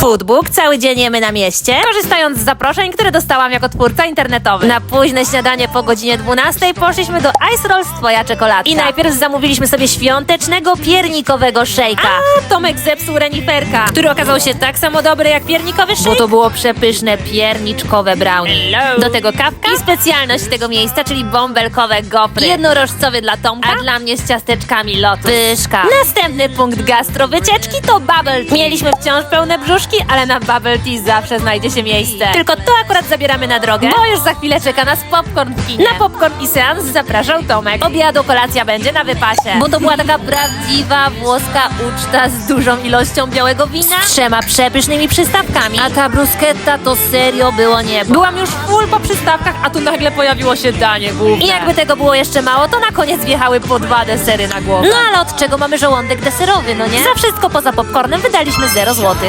Foodbook, cały dzień jemy na mieście, korzystając z zaproszeń, które dostałam jako twórca internetowy. Na późne śniadanie po godzinie 12 poszliśmy do Ice Rolls Twoja czekoladka. I najpierw zamówiliśmy sobie świątecznego piernikowego szejka. A Tomek zepsuł reniferka, który okazał się tak samo dobry jak piernikowy szejk, bo to było przepyszne pierniczkowe brownie. Do tego kawka i specjalność tego miejsca, czyli bąbelkowe gofry. Jednorożcowy dla Tomka, a dla mnie z ciasteczkami lotus. Pyszka. Następny punkt gastro wycieczki to bubble tea. Mieliśmy wciąż pełne brzuszki, ale na bubble tea zawsze znajdzie się miejsce. Tylko to akurat zabieramy na drogę, bo już za chwilę czeka nas popcorn w kinie. Na popcorn i seans zapraszał Tomek. Obiadu kolacja będzie na wypasie, bo to była taka prawdziwa włoska uczta z dużą ilością białego wina, z trzema przepysznymi przystawkami, a ta bruschetta to serio było niebo. Byłam już full po przystawkach, a tu nagle pojawiło się danie główne. I jakby tego było jeszcze mało, to na koniec wjechały po dwa desery na głowę. No ale od czego mamy żołądek deserowy, no nie? Za wszystko poza popcornem wydaliśmy 0 złotych.